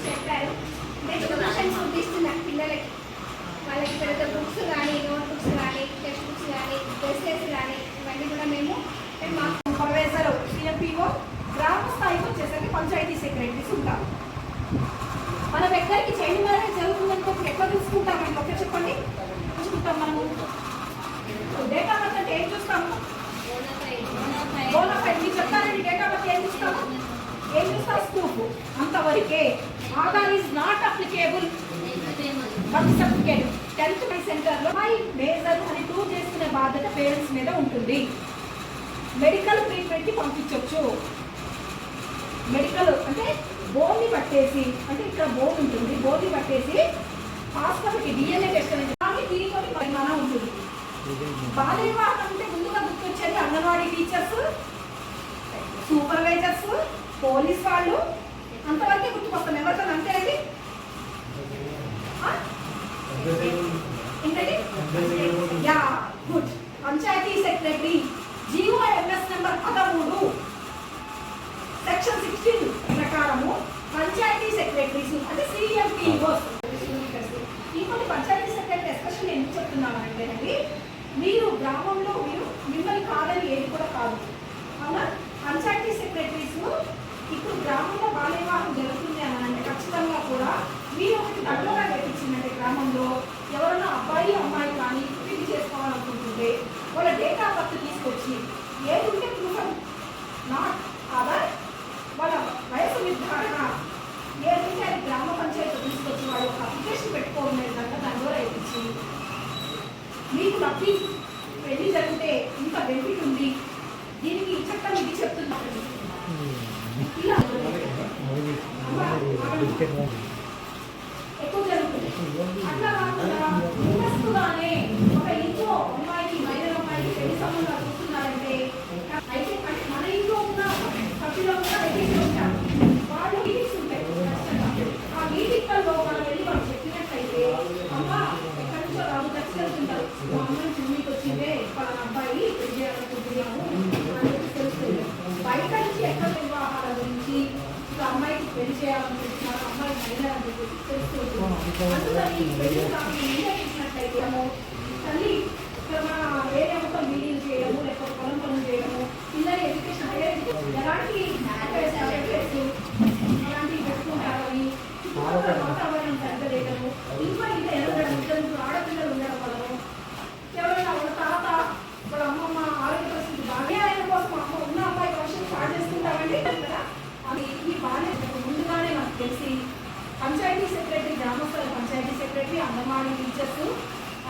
చెప్పారు అంటే ట్యూషన్స్ పంపిస్తున్నారు పిల్లలకి వాళ్ళకి పెద్ద బుక్స్ కానీ నోట్ బుక్స్ కానీ టెక్స్ట్ బుక్స్ కానీ డ్రెస్సెస్ కానీ ఇవన్నీ కూడా మేము మేము మా సిఎంపీఓ గ్రామ స్థాయికి వచ్చేసరికి పంచాయతీ సెక్రటరీస్ ఉంటారు మనం ఎక్కడికి చైల్డ్ మ్యారేజ్ జరుగుతుందనుకో ఎక్కడ చూసుకుంటామండి ఒక చెప్పండి చూసుకుంటాం మనము డేటా బర్త్ అంటే ఏం చూస్తాము బోనాఫైడ్ మీరు చెప్తారండి డేటా బర్త్ ఏం చూస్తాము ఏం చూస్తాం స్కూప్ అంతవరకే Aadhaar is not applicable birth certificate tenth my సెంటర్లో మై మేజర్ అని ప్రూవ్ చేసుకునే బాధ్యత పేరెంట్స్ మీద ఉంటుంది. మెడికల్ ట్రీట్మెంట్కి పంపించవచ్చు మెడికల్ అంటే బోన్ని పట్టేసి అంటే ఇక్కడ బోన్ ఉంటుంది బోన్ని పట్టేసి హాస్పిటల్కి డిఎన్ఏ టెస్ట్ అనేది కానీ దీనితో పరిమాణం ఉంటుంది. బాల అంటే ముందుగా గుర్తొచ్చేది అంగన్వాడీ టీచర్స్ సూపర్వైజర్స్ పోలీస్ వాళ్ళు అంతవరకే గుర్తుకొస్తాం. ఎవరితో అంతే అండి ఏంటండి yeah good. Panchayat secretary GO number పదమూడు. సెక్షన్ సిక్స్టీన్ ప్రకారము పంచాయతీ సెక్రటరీస్ అంటే సిఎంపీఓస్ ఇంకొన్ని పంచాయతీ సెక్రటరీ ఎస్పెషల్ ఎందుకు చెప్తున్నాను అంటే అండి మీరు గ్రామంలో మీరు మిమ్మల్ని కాదని ఏది కూడా కాదు అవునా పంచాయతీ సెక్రటరీస్ ఇప్పుడు గ్రామంలో బాల్య వివాహం జరుగుతుంది అని అంటే ఖచ్చితంగా కూడా మీరు ఒకటి దగ్గరగా పెట్టించిందంటే గ్రామంలో ఎవరైనా అబ్బాయి అమ్మాయి కానీ పెళ్ళి చేసుకోవాలనుకుంటుంటే వాళ్ళ డేట్ ఆఫ్ బర్త్ తీసుకొచ్చి ఏదుంటే ప్రూఫ్ నాట్ అదర్ వాళ్ళ వయసు నిర్ధారణ. ఏదైతే అది గ్రామ పంచాయతీ తీసుకొచ్చి వాళ్ళు ఒక అప్లికేషన్ పెట్టుకోవడం కనుక దాని ద్వారా ఇచ్చి మీకు లబ్ధి పెళ్ళి జరిగితే ఇంత బెనిఫిట్ ఉంది దీనికి ఈ చట్టం ఇది చెప్తున్నారు ఇలా అమ్మా, ఎక్కువ జరుగుతుంది అట్లా కాకుండా ముందస్తుగానే ఒక ఇంట్లో అమ్మాయికి మైనర్ అమ్మాయికి పెళ్ళి సంబంధాలు చూస్తున్నారంటే అయితే అంటే మన ఇంట్లో ఉన్న సభ్యులు కూడా ఎదిగి ఉంటారు వాళ్ళు మీటింగ్స్ ఉంటాయి ఖచ్చితంగా. ఆ మీటింగ్లలో మనం వెళ్ళి వాళ్ళు చెప్పినట్లయితే అమ్మ ఎక్కడి నుంచో రాదు ఖచ్చితంగా మా అమ్మాయి చున్నీకి వచ్చిందే పలానా అబ్బాయి పెళ్ళి చేయాలనుకుంటున్నాము అని చెప్పి తెలుస్తుంది బయట నుంచి ఎక్కడ వివాహాల గురించి ఇంకా అమ్మాయికి పెళ్ళి చేయాలనుకుంటున్నారు అమ్మాయి మహిళ అని చెప్పేసి తెలుస్తుంది అందుకని పెళ్ళి కాకుండా నిర్ణయించినట్లయితే ఏమో తల్లి ఇక్కడ మన వేరే మొత్తం వీడియోలు చేయడము లేకపోతే పొలం పనులు చేయడము పిల్లల ఎడ్యుకేషన్ హైయర్ ఎడ్యుకేషన్ ఎలాంటి సబ్జెక్ట్స్ అలాంటివి పెట్టుకుంటారని చుట్టుపక్కల వాతావరణం సరిగలేయడము ఇంకా ఇంకా ఎదగడం ఇద్దరు ఆడపిల్లలు ఉండడం వలన ఎవరైనా వాళ్ళ తాత వాళ్ళ అమ్మమ్మ ఆరోగ్య పరిస్థితి బాగా ఆయన కోసం అమ్మ ఉన్న అమ్మాయి భవిష్యత్తు స్టార్ట్ చేసుకుంటామండి కదా అది ఈ బాధ్యత ముందుగానే మనకు తెలిసి పంచాయతీ సెక్రటరీ గ్రామస్థల పంచాయతీ సెక్రటరీ టీచర్స్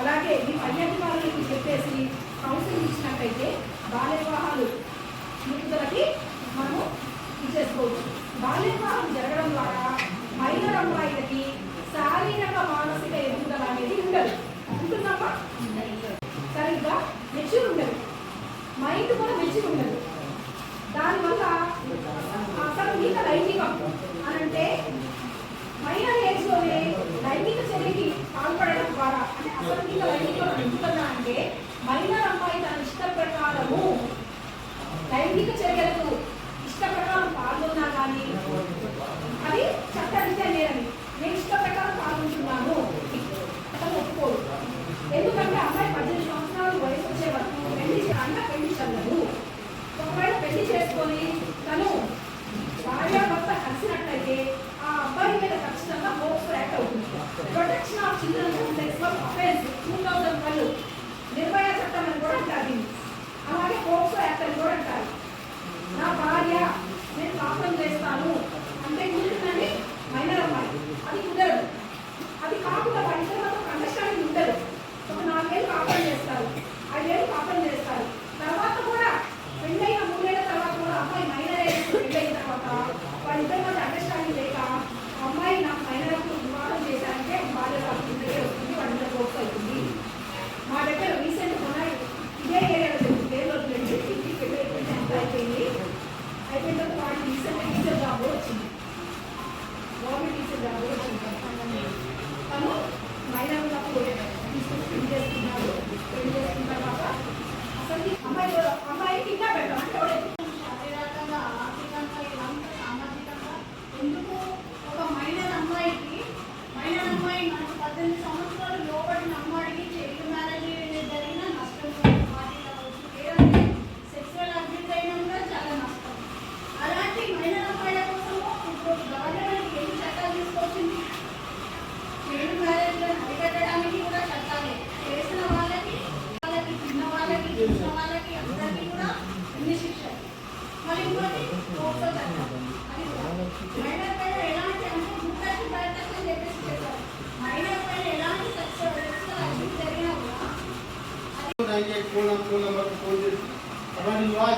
అలాగే ఈ పై అధికారులకు చెప్పేసి కౌన్సిలింగ్ ఇచ్చినట్టయితే బాల్య వివాహాలు నిపుణులకి మనము ఇచ్చేసుకోవచ్చు బాల్య వివాహం జరగడం ద్వారా మహిళల అమ్మాయిలకి శారీరక మానసిక ఎదుగుదల అనేది ఉండదు. ఉంటుందమ్మా? సరిగ్గా మెచ్యూర్ ఉండదు. మైండ్ కూడా మెచ్యూర్ ఉండదు. దానివల్ల అసలు మిగతా లైంగికం అని అంటే మైనర్ ఏజ్లోనే లైంగిక చర్యకి పాల్పడడం ద్వారా అంటే అసలు మిగతా లైంగికం అంటే మహిళా అమ్మాయి తన ఇష్ట ప్రకారము లైంగిక చర్యలకు ఇష్ట ప్రకారం పాల్గొన్నా కానీ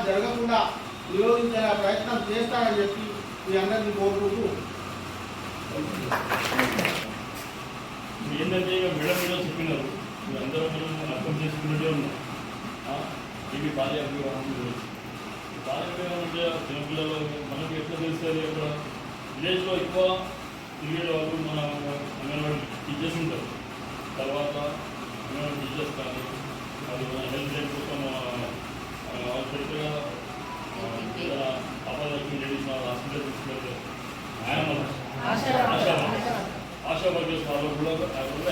జరగకుండా నిరోధించే ప్రయత్నం చేస్తారని చెప్పి మీ అందరినీ కోరుకుంటూ ఏంటంటే ఇక మేడం మీద చెప్పినారు అందరం మనం అర్థం చేసుకున్నట్టే ఉన్నాం ఇవి భార్య గురించి. వివాహం అంటే చిన్నపిల్లలు మనకు ఎట్లా తెలుస్తుంది అక్కడ? విలేజ్లో ఎక్కువ తిరిగే వాళ్ళు మన అంగన్వాడీ టీచర్స్ ఉంటారు. తర్వాత అంగన్వాడీ టీచర్స్ కానీ అది మన హెల్త్ లైన్ కోసం హాస్పిటల్గా అపాలక్ష్మి లేడీస్ హాస్పిటల్ తీసుకెళ్తారు ఆయన ఆశా ఆశా వర్కర్స్. వాళ్ళకు కూడా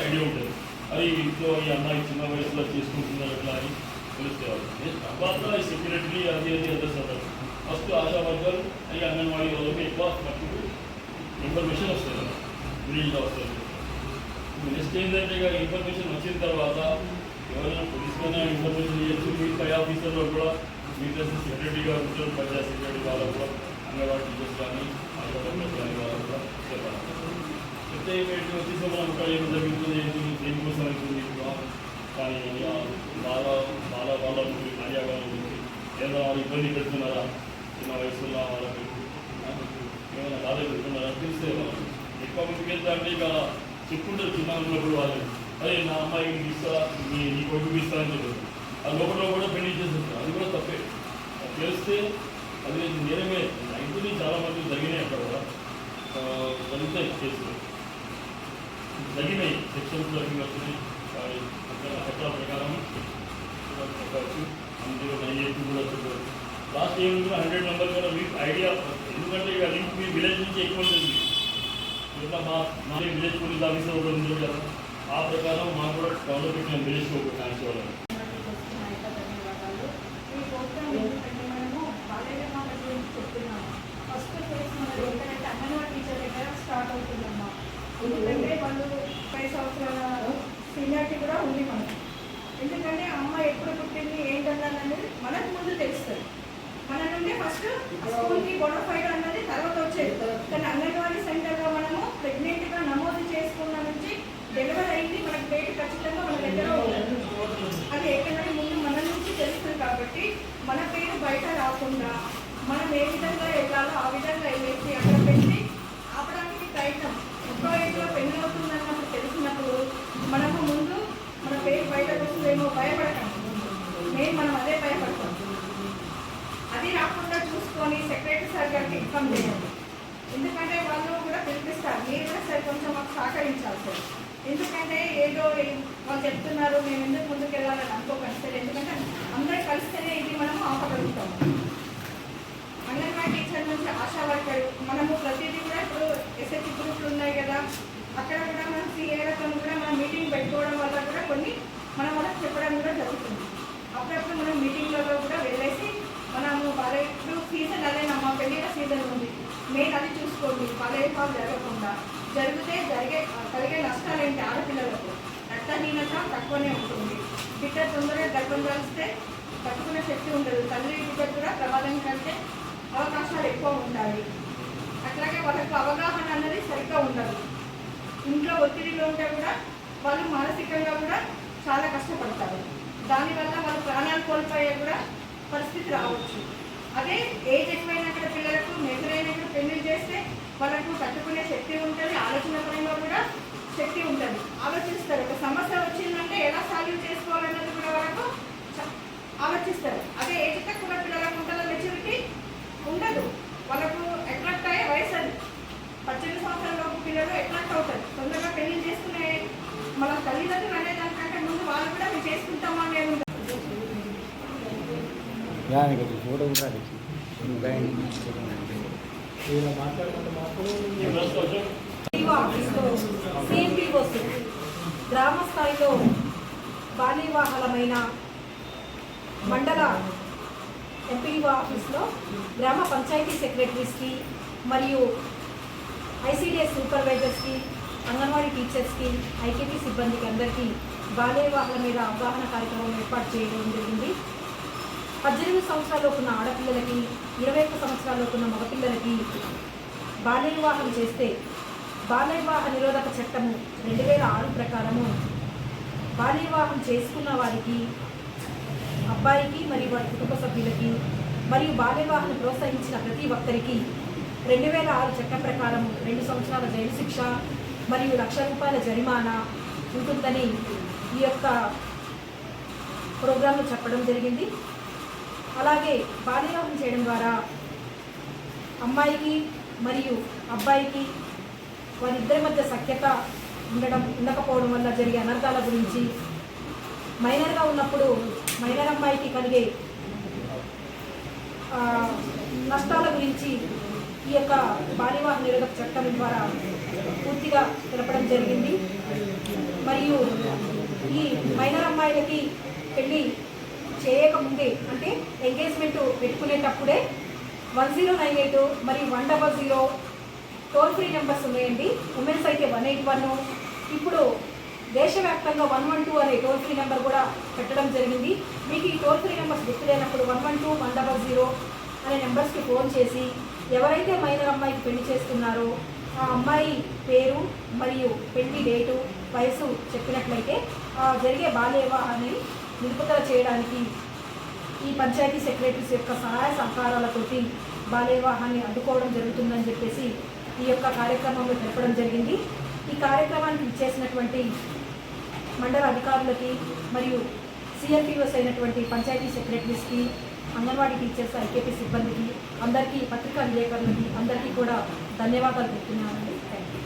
ఐడియా ఉంటుంది. అది ఇంట్లో ఈ అమ్మాయి చిన్న వయసులో చేసుకుంటున్నారు ఎట్లా అని. తెలుస్తారు తర్వాత ఈ సెక్యూరిటీ అది అది others other first ASHA worker ఈ అంగన్వాడీ వాళ్ళకి ఎక్కువ మట్టుకు ఇన్ఫర్మేషన్ వస్తుంది విలేజ్లో వస్తుంది నెక్స్ట్ ఏంటంటే ఇక ఇన్ఫర్మేషన్ వచ్చిన తర్వాత ఎవరైనా పోలీస్కైనా ఇన్ఫర్మేషన్ ఇవ్వచ్చు మీ పై ఆఫీసర్లో కూడా మిగతా సెక్యూరిటీగా ఉంటారు పంచాయత్ సెక్యూరిటీ వాళ్ళకు కూడా అంగన్వాడీ టీచర్స్ కానీ ఆశా వర్కర్స్ కానీ వాళ్ళకు కూడా చెప్పాలి చెప్తే ఏంటి వచ్చేసి మనం ఒక ఏం జరుగుతుంది ఏంటి దేనికోసం అవుతుంది వివాహం కానీ బాగా బాగా బాల వాళ్ళ గురించి భార్య వాళ్ళ గురించి వాళ్ళు ఇబ్బంది పెడుతున్నారా చిన్న వయసులో వాళ్ళకి ఏమైనా బాధ పెడుతున్నారా తెలిస్తే వాళ్ళు ఎక్కువ మందికి ఎంత అంటే ఇక చెప్పుకుంటారు చిన్న ఉన్నప్పుడు వాళ్ళు అదే నా అమ్మాయికి ఇస్తా నీ నీ కొడుకు ఇస్తా అని చెప్పారు ఆ లోపల కూడా పెళ్ళి చేసేస్తారు అది కూడా తప్పే అది తెలిస్తే అది నేరమే రైతులు చాలా మంది జరిగినాయి అక్కడ కూడా ఆ, జరుగుతాయి కేసులు జరిగినాయి సెక్షన్స్ జరిగిన వచ్చినాయి వారి చట్టాల ప్రకారం చెప్పవచ్చు అందులో నైన్ ఎయిట్ కూడా చెప్పవచ్చు లాస్ట్ ఇయర్ కూడా హండ్రెడ్ నెంబర్ కూడా మీకు ఐడియా ఎందుకంటే ఇక లింక్ మీ విలేజ్ నుంచి ఎక్కువ ఉంటుంది ఇట్లా మా మా విలేజ్ పోలీస్ ఆఫీసర్ ఒకటి ఉంది కదా ఆ ప్రకారం మాకు కూడా డెవలప్ పెట్టిన విలేజ్ ఒక థ్యాంక్స్ వాళ్ళకి ఈ ప్రోగ్రామ్ ఎందుకంటే మనము బాల్య వివాహాల గురించి చెప్తున్నాము ఫస్ట్ ఫేజ్ మనది ఏంటంటే అంగన్వాడీ టీచర్ దగ్గర స్టార్ట్ అవుతుందమ్మా ఎందుకంటే వాళ్ళు పై సంవత్సరాల సీనియారిటీ కూడా ఉంది మనకు. ఎందుకంటే అమ్మ ఎప్పుడు పుట్టింది ఏంటన్నది అనేది మనకు ముందు తెలుస్తుంది. మన నుండి ఫస్ట్ స్కూల్కి బొనఫైడ్ అన్నది తర్వాత వచ్చేది. కానీ అంగన్వాడీ సెంటర్లో మనము ప్రెగ్నెంట్గా నమోదు చేసుకున్న నుంచి డెలివరీ అయింది మనకి డేట్ ఖచ్చితంగా మన దగ్గర ఉంటుంది అది ఎక్కడంటే ముందు మన నుంచి తెలుస్తుంది కాబట్టి మన పేరు బయట రాకుండా మనం ఏ విధంగా వెళ్ళాలో ఆ విధంగా వెళ్ళేసి అక్కడ పెట్టి ఆపడానికి ప్రయత్నం. ఒక్కో ఏజ్లో పెళ్ళి మనకు తెలిసినప్పుడు మనము ముందు మన పేరు బయట వస్తుందేమో భయపడకండి మేము మనం అదే భయపడతాం. అది రాకుండా చూసుకొని సెక్రటరీ సార్ గారికి ఇన్ఫామ్ చేయండి. ఎందుకంటే వాళ్ళు కూడా పిలిపిస్తారు. మీరు కూడా సార్ కొంచెం మాకు సహకరించాలి సార్ ఎందుకంటే ఏదో వాళ్ళు చెప్తున్నారు మేము ఎందుకు ముందుకు వెళ్ళాలని అనుకోకండి. సార్ ఎందుకంటే అందరూ కలిస్తేనే ఇది మనము ఆపగలుగుతాము అంగన్వాడీ టీచర్ నుంచి ఆశా వర్కర్ మనము ప్రతిదీ ఎస్ఎస్సి గ్రూప్లు ఉన్నాయి కదా. అక్కడ కూడా మనం సీఏలతో కూడా మనం మీటింగ్ పెట్టుకోవడం వల్ల కూడా కొన్ని మనం వాళ్ళకి చెప్పడం కూడా జరుగుతుంది. అప్పుడప్పుడు మనం మీటింగ్లలో కూడా వెళ్ళేసి మనము వాళ్ళ సీజన్ సీజన్ అదేనమ్మా పెళ్ళిన సీజన్ ఉంది. మెయిన్ అది చూసుకోండి. బాలయపాలు జరగకుండా. జరిగితే జరిగే కలిగే నష్టాలు ఏంటి ఆడపిల్లలకు? రక్తహీనత తక్కువనే ఉంటుంది. బిడ్డ తొందరగా గర్భం కలిస్తే తట్టుకునే శక్తి ఉండదు. తల్లి బిడ్డ కూడా ప్రమాదం కంటే అవకాశాలు ఎక్కువ ఉంటాయి. అట్లాగే వాళ్ళకు అవగాహన అన్నది సరిగ్గా ఉండదు. ఇంట్లో ఒత్తిడిలో ఉంటే కూడా వాళ్ళు మానసికంగా కూడా చాలా కష్టపడతారు. దానివల్ల వాళ్ళు ప్రాణాలు కోల్పోయే కూడా పరిస్థితి రావచ్చు. అదే ఏజ్ ఎక్కువైనక్కడ పిల్లలకు మెజరైనక్కడ పెళ్ళి చేస్తే వాళ్ళకు తట్టుకునే శక్తి ఉంటుంది. ఆలోచన పరంగా కూడా శక్తి ఉంటుంది. ఆలోచిస్తారు. ఒక సమస్య వచ్చిందంటే ఎలా సాల్వ్ చేసుకోవాలన్నది కూడా వరకు ఆలోచిస్తారు. అదే ఏజ్ తక్కువ పిల్లలకు ఉంటుందో మెచ్యూరిటీ ఉండదు. వాళ్ళకు అట్రాక్ట్ అయ్యే వయసు అది పద్దెనిమిది సంవత్సరాల పిల్లలు అట్రాక్ట్ అవుతారు తొందరగా పెళ్ళి చేసుకునే మన తల్లిదండ్రులు అనే దానికంటే ముందు వాళ్ళు కూడా మేము చేసుకుంటామా పిఓస్ గ్రామ స్థాయిలో బాల్య వివాహాలమైన మండల ఎంపీఓ ఆఫీస్లో గ్రామ పంచాయతీ సెక్రటరీస్కి మరియు ఐసీడీఎస్ సూపర్వైజర్స్కి అంగన్వాడీ టీచర్స్కి ఐకేపీ సిబ్బందికి అందరికీ బాల్య వివాహాల మీద అవగాహన కార్యక్రమం ఏర్పాటు చేయడం జరిగింది. పద్దెనిమిది సంవత్సరాలకు ఉన్న ఆడపిల్లలకి ఇరవై ఒక్క సంవత్సరాలకు ఉన్న మగపిల్లలకి బాల్య వివాహం చేస్తే బాల్య వివాహ నిరోధక చట్టము రెండు వేల ఆరు ప్రకారము బాల్య వివాహం చేసుకున్న వారికి అబ్బాయికి మరియు వారి కుటుంబ సభ్యులకి మరియు బాల్య వివాహాన్ని ప్రోత్సహించిన ప్రతి ఒక్కరికి రెండు వేల ఆరు చట్టం ప్రకారం రెండు సంవత్సరాల జైలు శిక్ష మరియు లక్ష రూపాయల జరిమానా ఉంటుందని ఈ యొక్క ప్రోగ్రాంలో చెప్పడం జరిగింది. అలాగే బాల్యవివాహం చేయడం ద్వారా అమ్మాయికి మరియు అబ్బాయికి వారిద్దరి మధ్య సఖ్యత ఉండడం ఉండకపోవడం వల్ల జరిగే అనర్థాల గురించి మైనర్గా ఉన్నప్పుడు మైనర్ అమ్మాయికి కలిగే నష్టాల గురించి ఈ యొక్క బాల్యవాహ నిరోధక చట్టం ద్వారా పూర్తిగా తెలపడం జరిగింది. మరియు ఈ మైనర్ అమ్మాయిలకి పెళ్ళి చేయకముందే అంటే ఎంగేజ్మెంట్ పెట్టుకునేటప్పుడే వన్ జీరో నైన్ ఎయిట్ మరియు one double zero toll free numbers ఉన్నాయండి. ఉమెన్స్ అయితే వన్ ఎయిట్ వన్. ఇప్పుడు దేశవ్యాప్తంగా వన్ వన్ టూ అనే టోల్ ఫ్రీ నెంబర్ కూడా పెట్టడం జరిగింది. మీకు ఈ toll free numbers గుర్తులేనప్పుడు one one two one double zero అనే నెంబర్స్కి ఫోన్ చేసి ఎవరైతే మైనర్ అమ్మాయికి పెళ్ళి చేస్తున్నారో ఆ అమ్మాయి పేరు మరియు పెళ్ళి డేటు వయసు చెప్పినట్లయితే ఆ జరిగే బాల్య వివాహాన్ని నిలుపుదల చేయడానికి ఈ పంచాయతీ సెక్రటరీస్ యొక్క సహాయ సహకారాలతోటి బాల్య వివాహాన్ని అడ్డుకోవడం జరుగుతుందని చెప్పేసి ఈ యొక్క కార్యక్రమంలో తెలపడం జరిగింది. ఈ కార్యక్రమానికి ఇచ్చేసినటువంటి మండల అధికారులకి మరియు సిఎల్పిఓస్ అయినటువంటి పంచాయతీ సెక్రటరీస్కి అంగన్వాడీ టీచర్స్ ఐకేపీ సిబ్బందికి అందరికీ పత్రికా విలేకరులకి అందరికీ కూడా ధన్యవాదాలు చెప్తున్నానండి. Thank you